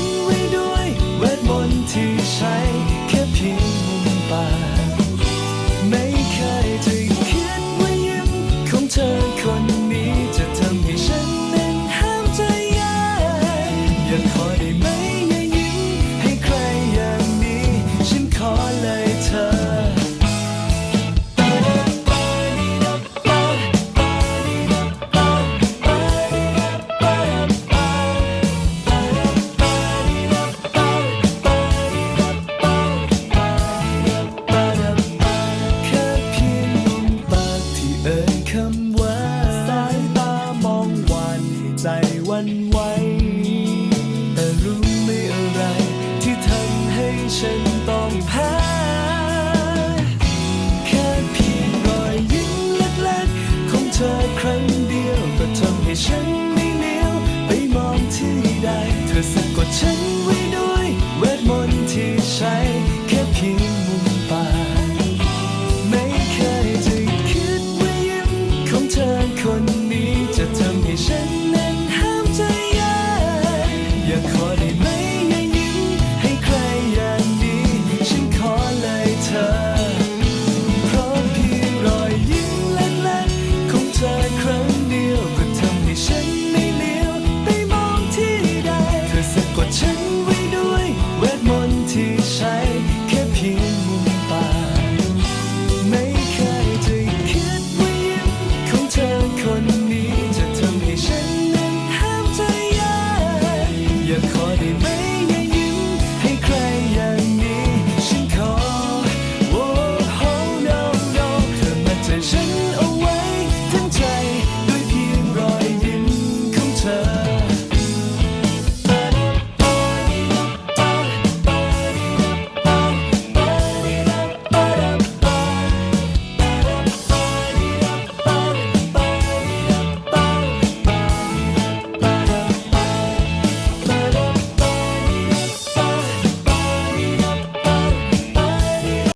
นไว้ด้วยเวทมนต์ที่ใช้แค่เพียงมุมปากไม่เคยจะคิดว่ายิมของเธอคนนี้จะทำให้ฉันนั้นห้ามใจยากยังขอได้ ใจวันไหวแต่รู้ไม่อะไร ที่ทำให้ฉันต้องแพ้แค่เพียงรอยยิ้มเล็กๆของเธอครั้งเดียวก็ทำให้ฉันไม่เลี้ยวไปมองที่ใดเธอสะกดฉัน